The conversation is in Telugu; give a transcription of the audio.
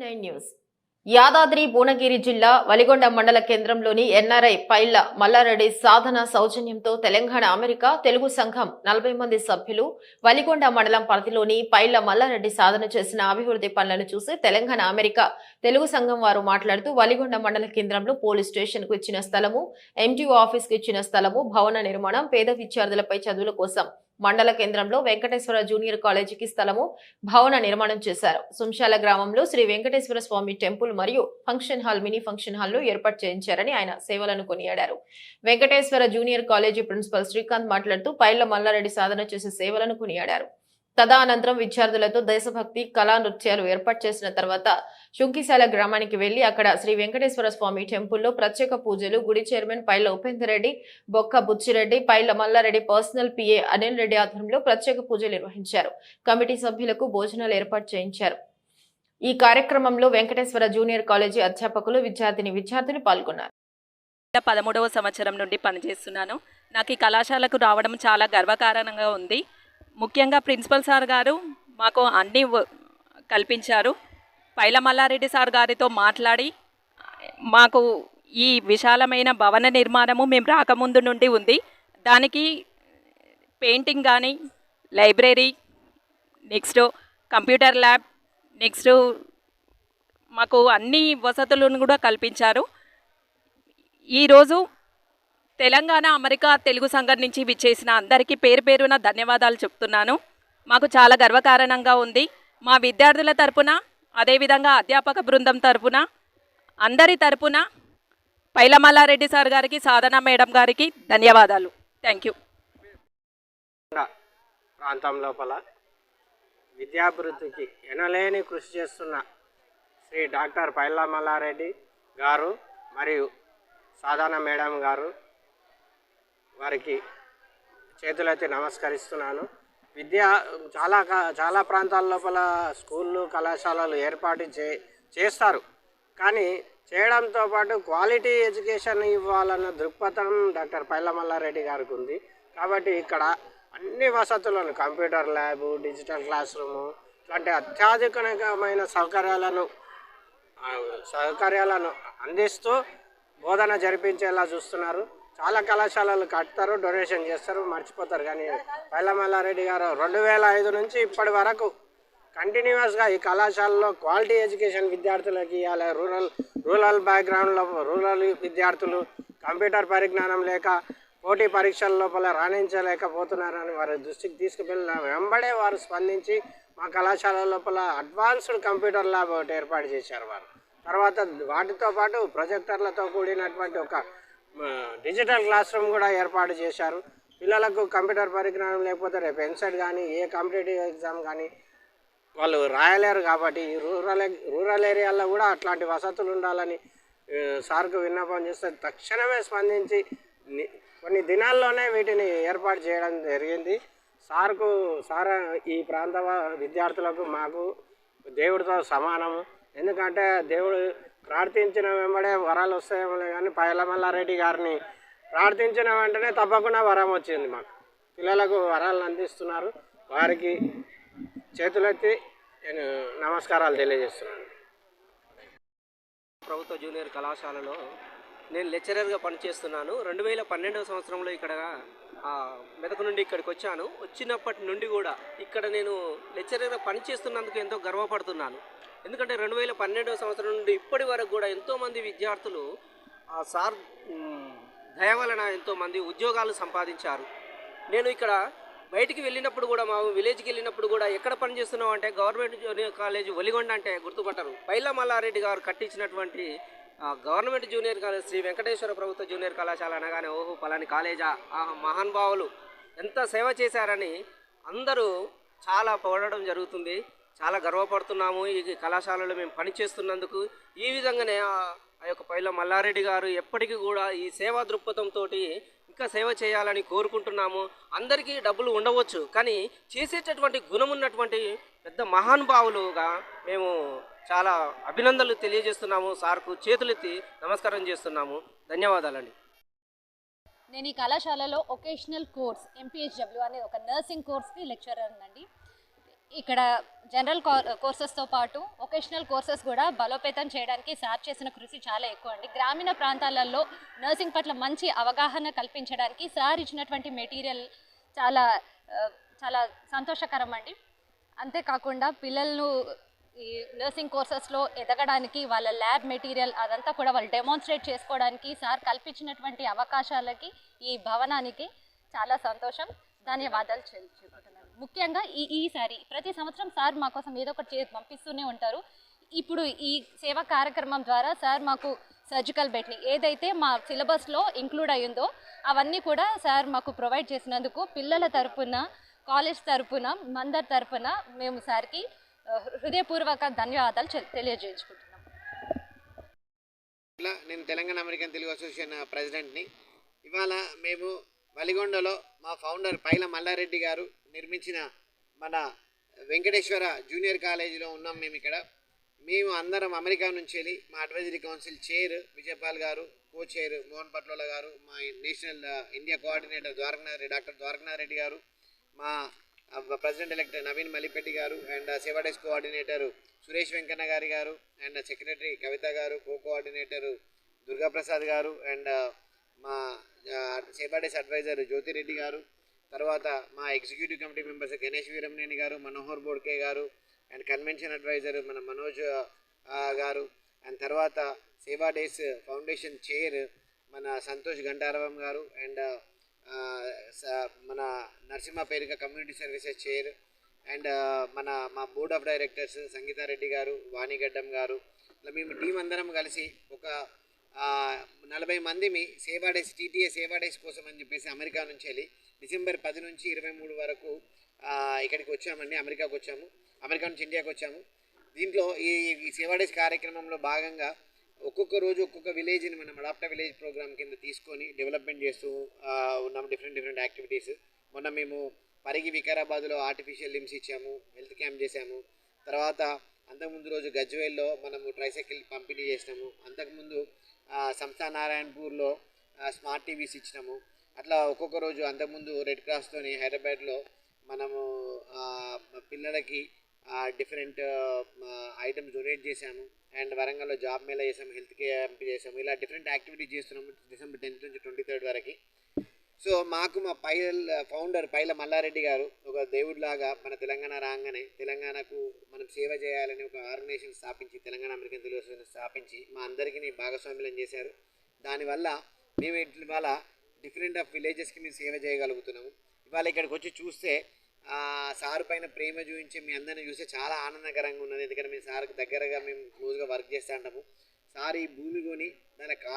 Nine news. యాదాద్రి భువనగిరి జిల్లా వలిగొండ మండల కేంద్రంలోని ఎన్ఆర్ఐ పైళ్ళ మల్లారెడ్డి సాధన సౌజన్యంతో తెలంగాణ అమెరికా తెలుగు సంఘం నలభై మంది సభ్యులు వలిగొండ మండలం పరిధిలోని పైళ్ళ మల్లారెడ్డి సాధన చేసిన అభివృద్ధి పనులను చూసి తెలంగాణ అమెరికా తెలుగు సంఘం వారు మాట్లాడుతూ వలిగొండ మండల కేంద్రంలో పోలీస్ స్టేషన్కు ఇచ్చిన స్థలము ఎంటీఓ ఆఫీస్కు ఇచ్చిన స్థలము భవన నిర్మాణం పేద విద్యార్థులపై చదువుల కోసం మండల కేంద్రంలో వెంకటేశ్వర జూనియర్ కాలేజీకి స్థలము భవన నిర్మాణం చేశారు. సుంశాల గ్రామంలో శ్రీ వెంకటేశ్వర స్వామి టెంపుల్ మరియు ఫంక్షన్ హాల్ మినీ ఫంక్షన్ హాల్ను ఏర్పాటు చేయించారని ఆయన సేవలను కొనియాడారు. Venkateshwara junior college principal Srikanth మాట్లాడుతూ పైళ్ళ మల్లారెడ్డి సాధన చేసే సేవలను కొనియాడారు. తదనంతరం విద్యార్థులతో దేశభక్తి కళా నృత్యాలు ఏర్పాటు చేసిన తర్వాత శుంకిశాల గ్రామానికి వెళ్ళి అక్కడ శ్రీ వెంకటేశ్వర స్వామి టెంపుల్లో ప్రత్యేక పూజలు గుడి chairman Paila Upender Reddy Bokka Buchireddy Paila Mallareddy personal PA Anil Reddy ఆధ్వర్యంలో ప్రత్యేక పూజలు నిర్వహించారు. కమిటీ సభ్యులకు భోజనాలు ఏర్పాటు చేయించారు. ఈ కార్యక్రమంలో వెంకటేశ్వర జూనియర్ కాలేజీ అధ్యాపకులు విద్యార్థిని విద్యార్థులు పాల్గొన్నారు. పదమూడవ సంవత్సరం నుండి పనిచేస్తున్నాను. నాకు ఈ కళాశాలకు రావడం చాలా గర్వకారణంగా ఉంది. ముఖ్యంగా ప్రిన్సిపల్ సార్ గారు మాకు అన్నీ వ- కల్పించారు. పైల మల్లారెడ్డి సార్ గారితో మాట్లాడి మాకు ఈ విశాలమైన భవన నిర్మాణము మేము రాకముందు నుండి ఉంది. దానికి పెయింటింగ్ కానీ library next computer lab next మాకు అన్ని వసతులను కూడా కల్పించారు. ఈరోజు తెలంగాణ అమెరికా తెలుగు సంఘం నుంచి విచ్చేసిన అందరికీ పేరు పేరున ధన్యవాదాలు చెప్తున్నాను. మాకు చాలా గర్వకారణంగా ఉంది. మా విద్యార్థుల తరపున అదేవిధంగా అధ్యాపక బృందం తరపున అందరి తరపున పైలమల్లారెడ్డి సార్ గారికి సాధన మేడం గారికి ధన్యవాదాలు. థ్యాంక్ యూ ప్రాంతం లోపల విద్యాభివృద్ధికి ఎనలేని కృషి చేస్తున్న శ్రీ డాక్టర్ పైలమల్లారెడ్డి గారు మరియు సాధన మేడం గారు వారికి చేతులైతే నమస్కరిస్తున్నాను. విద్యా చాలా చాలా ప్రాంతాల లోపల స్కూళ్ళు కళాశాలలు ఏర్పాటు చే చేస్తారు. కానీ చేయడంతో పాటు క్వాలిటీ ఎడ్యుకేషన్ ఇవ్వాలన్న దృక్పథం డాక్టర్ పైలమల్లారెడ్డి గారికి ఉంది. కాబట్టి ఇక్కడ అన్ని వసతులను computer lab digital class room ఇలాంటి అత్యాధునికమైన సౌకర్యాలను సౌకర్యాలను అందిస్తూ బోధన జరిపించేలా చూస్తున్నారు. చాలా కళాశాలలు కడతారు డొనేషన్ చేస్తారు మర్చిపోతారు. కానీ పల్లమల్లారెడ్డి గారు రెండు వేల ఐదు నుంచి ఇప్పటి వరకు కంటిన్యూస్గా ఈ కళాశాలలో క్వాలిటీ ఎడ్యుకేషన్ విద్యార్థులకు ఇవ్వాలి. రూరల్ రూరల్ బ్యాక్గ్రౌండ్లో రూరల్ విద్యార్థులు కంప్యూటర్ పరిజ్ఞానం లేక పోటీ పరీక్షల లోపల రాణించలేకపోతున్నారని వారి దృష్టికి తీసుకువెళ్ళిన వెంబడే వారు స్పందించి మా కళాశాల లోపల అడ్వాన్స్డ్ కంప్యూటర్ ల్యాబ్ ఒకటి ఏర్పాటు చేశారు వారు. తర్వాత వాటితో పాటు ప్రొజెక్టర్లతో కూడినటువంటి ఒక డిజిటల్ క్లాస్ రూమ్ కూడా ఏర్పాటు చేశారు. పిల్లలకు కంప్యూటర్ పరిజ్ఞానం లేకపోతే రేపు ఎన్సెట్ కానీ ఏ కాంపిటేటివ్ ఎగ్జామ్ కానీ వాళ్ళు రాయలేరు కాబట్టి ఈ రూరల్ రూరల్ ఏరియాల్లో కూడా అట్లాంటి వసతులు ఉండాలని సార్కు విన్నపం చేస్తే తక్షణమే స్పందించి కొన్ని దినాల్లోనే వీటిని ఏర్పాటు చేయడం జరిగింది. సార్కు సార్ ఈ ప్రాంత విద్యార్థులకు మాకు దేవుడితో సమానము. ఎందుకంటే దేవుడు ప్రార్థించిన వెంబడే వరాలు వస్తాయేమో కానీ పైలమల్లారెడ్డి గారిని ప్రార్థించిన వెంటనే తప్పకుండా వరం వచ్చింది మాకు. పిల్లలకు వరాలను అందిస్తున్నారు. వారికి చేతులెత్తి నేను నమస్కారాలు తెలియజేస్తున్నాను. ప్రభుత్వ జూనియర్ కళాశాలలో నేను లెక్చరర్గా పనిచేస్తున్నాను. రెండు వేల పన్నెండవ సంవత్సరంలో ఇక్కడ ఆ, నుండి ఇక్కడికి వచ్చాను. వచ్చినప్పటి నుండి కూడా ఇక్కడ నేను లెక్చరర్గా పనిచేస్తున్నందుకు ఎంతో గర్వపడుతున్నాను. ఎందుకంటే రెండు వేల పన్నెండవ సంవత్సరం నుండి ఇప్పటి వరకు కూడా ఎంతోమంది విద్యార్థులు ఆ సార్ దయ వలన ఎంతోమంది ఉద్యోగాలు సంపాదించారు. నేను ఇక్కడ బయటికి వెళ్ళినప్పుడు కూడా మా విలేజ్కి వెళ్ళినప్పుడు కూడా ఎక్కడ పని చేస్తున్నావు అంటే గవర్నమెంట్ జూనియర్ కాలేజ్ ఒలిగొండ అంటే గుర్తుపట్టరు. పైల మల్లారెడ్డి గారు కట్టించినటువంటి government junior college Shri Venkateshwara ప్రభుత్వ జూనియర్ కళాశాల అనగానే ఓహో పలాని కాలేజా ఆ మహానుభావులు ఎంత సేవ చేశారని అందరూ చాలా పొగడడం జరుగుతుంది. చాలా గర్వపడుతున్నాము. ఈ కళాశాలలో మేము పనిచేస్తున్నందుకు. ఈ విధంగానే ఆ యొక్క పైల మల్లారెడ్డి గారు ఎప్పటికీ కూడా ఈ సేవా దృక్పథంతో ఇంకా సేవ చేయాలని కోరుకుంటున్నాము. అందరికీ డబ్బులు ఉండవచ్చు కానీ చేసేటటువంటి గుణం ఉన్నటువంటి పెద్ద మహానుభావులుగా మేము చాలా అభినందనలు తెలియజేస్తున్నాము. సార్కు చేతులెత్తి నమస్కారం చేస్తున్నాము. ధన్యవాదాలండి. నేను ఈ కళాశాలలో ఒకేషనల్ కోర్స్ ఎంపీహెచ్డబ్ల్యూ అనే ఒక నర్సింగ్ కోర్స్కి లెక్చరర్ అండి ఇక్కడ జనరల్ కోర్సెస్తో పాటు వొకేషనల్ కోర్సెస్ కూడా బలోపేతం చేయడానికి సార్ చేసిన కృషి చాలా ఎక్కువ అండి. గ్రామీణ ప్రాంతాలలో నర్సింగ్ పట్ల మంచి అవగాహన కల్పించడానికి సార్ ఇచ్చినటువంటి మెటీరియల్ చాలా చాలా సంతోషకరం అండి. అంతేకాకుండా పిల్లలను ఈ నర్సింగ్ కోర్సెస్లో ఎదగడానికి వాళ్ళ ల్యాబ్ మెటీరియల్ అదంతా కూడా వాళ్ళు డెమాన్స్ట్రేట్ చేసుకోవడానికి సార్ కల్పించినటువంటి అవకాశాలకి ఈ భవనానికి చాలా సంతోషం. ధన్యవాదాలు చెల్లించుకుంటున్నాను. ముఖ్యంగా ఈ ఈసారి ప్రతి సంవత్సరం సార్ మా కోసం ఏదో ఒకటి చేసి పంపిస్తూనే ఉంటారు. ఇప్పుడు ఈ సేవా కార్యక్రమం ద్వారా సార్ మాకు సర్జికల్ బెట్ని ఏదైతే మా సిలబస్లో ఇంక్లూడ్ అయ్యిందో అవన్నీ కూడా సార్ మాకు ప్రొవైడ్ చేసినందుకు పిల్లల తరపున కాలేజ్ తరపున మందర్ తరపున మేము సార్కి హృదయపూర్వక ధన్యవాదాలు తెలియజేయించుకుంటున్నాం. నేను తెలంగాణ అమెరికన్ తెలుగు అసోసియేషన్ ప్రెసిడెంట్ని. ఇవాళ మేము వలిగొండలో మా ఫౌండర్ పైల మల్లారెడ్డి గారు నిర్మించిన మన వెంకటేశ్వర జూనియర్ కాలేజీలో ఉన్నాం మేము ఇక్కడ. మేము అందరం అమెరికా నుంచి వెళ్ళి మా అడ్వైజరీ కౌన్సిల్ చైర్ విజయపాల్ గారు కో చైర్ మోహన్ పట్లోల గారు మా national India coordinator Dwarakanath doctor Dwarakanath Reddy గారు మా ప్రెసిడెంట్ ఎలక్ట్ నవీన్ మల్లిపెట్టి గారు అండ్ సేవా డెస్క్ కోఆర్డినేటర్ సురేష్ వెంకన్న గారి గారు అండ్ సెక్రటరీ కవిత గారు కో కోఆర్డినేటరు దుర్గాప్రసాద్ గారు అండ్ మా సేవా అడ్వైజర్ జ్యోతిరెడ్డి గారు తర్వాత మా executive committee members Ganesh Veeramaneni గారు మనోహర్ బోడ్కే గారు అండ్ కన్వెన్షన్ అడ్వైజర్ మన మనోజ్ గారు అండ్ తర్వాత సేవా డేస్ ఫౌండేషన్ చైర్ మన సంతోష్ గంటారవం గారు అండ్ స- మన Narasimha Perika community services chair and మన మా బోర్డ్ ఆఫ్ డైరెక్టర్స్ సంగీతారెడ్డి గారు వాణిగడ్డం గారు ఇట్లా మేము టీం అందరం కలిసి ఒక నలభై మంది మీ సేవా డేస్ టీటీఏ సేవా డేస్ కోసం అని చెప్పేసి అమెరికా నుంచి వెళ్ళి డిసెంబర్ పది నుంచి ఇరవై మూడు వరకు ఇక్కడికి వచ్చామండి అమెరికాకు వచ్చాము. అమెరికా నుంచి ఇండియాకి వచ్చాము. దీంట్లో ఈ సేవా డేస్ కార్యక్రమంలో భాగంగా ఒక్కొక్క రోజు ఒక్కొక్క విలేజ్ని మనం అడాప్ట విలేజ్ ప్రోగ్రామ్ కింద తీసుకొని డెవలప్మెంట్ చేస్తూ ఉన్నాం డిఫరెంట్ డిఫరెంట్ యాక్టివిటీస్. మొన్న మేము పరిగి వికారాబాద్లో ఆర్టిఫిషియల్ లిమ్స్ ఇచ్చాము హెల్త్ క్యాంప్ చేసాము తర్వాత అంతకుముందు రోజు గజ్వేల్లో మనము ట్రైసైకిల్ పంపిణీ చేసినాము. అంతకుముందు సంస్థా నారాయణపూర్లో స్మార్ట్ టీవీస్ ఇచ్చినాము. అట్లా ఒక్కొక్క రోజు అంతకుముందు రెడ్ క్రాస్తోని హైదరాబాద్లో మనము పిల్లలకి డిఫరెంట్ ఐటమ్స్ డొనేట్ చేశాము. అండ్ వరంగల్లో జాబ్ మేళా చేసాము హెల్త్ క్యాంప్ చేసాము ఇలా డిఫరెంట్ యాక్టివిటీస్ చేస్తున్నాము. డిసెంబర్ టెన్త్ నుంచి ట్వంటీ థర్డ్ వరకు. సో మాకు మా పైల ఫౌండర్ పైల మల్లారెడ్డి గారు ఒక దేవుడిలాగా మన తెలంగాణ రాగానే తెలంగాణకు మనం సేవ చేయాలని ఒక ఆర్గనైజేషన్ స్థాపించి తెలంగాణ అమెరికన్ తెలుగు అసోసియేషన్ స్థాపించి మా అందరికీ భాగస్వామ్యం చేశారు. దానివల్ల మేము ఇవాళ డిఫరెంట్ ఆఫ్ విలేజెస్కి మేము సేవ చేయగలుగుతున్నాము. ఇవాళ ఇక్కడికి వచ్చి చూస్తే సార్ పైన ప్రేమ చూపించి మీ అందరిని చూస్తే చాలా ఆనందకరంగా ఉన్నది. ఎందుకంటే మేము సార్కి దగ్గరగా మేము క్లోజ్గా వర్క్ చేస్తూ ఉంటాము. సార్ ఈ భూమి కొని దాని ఖాళీ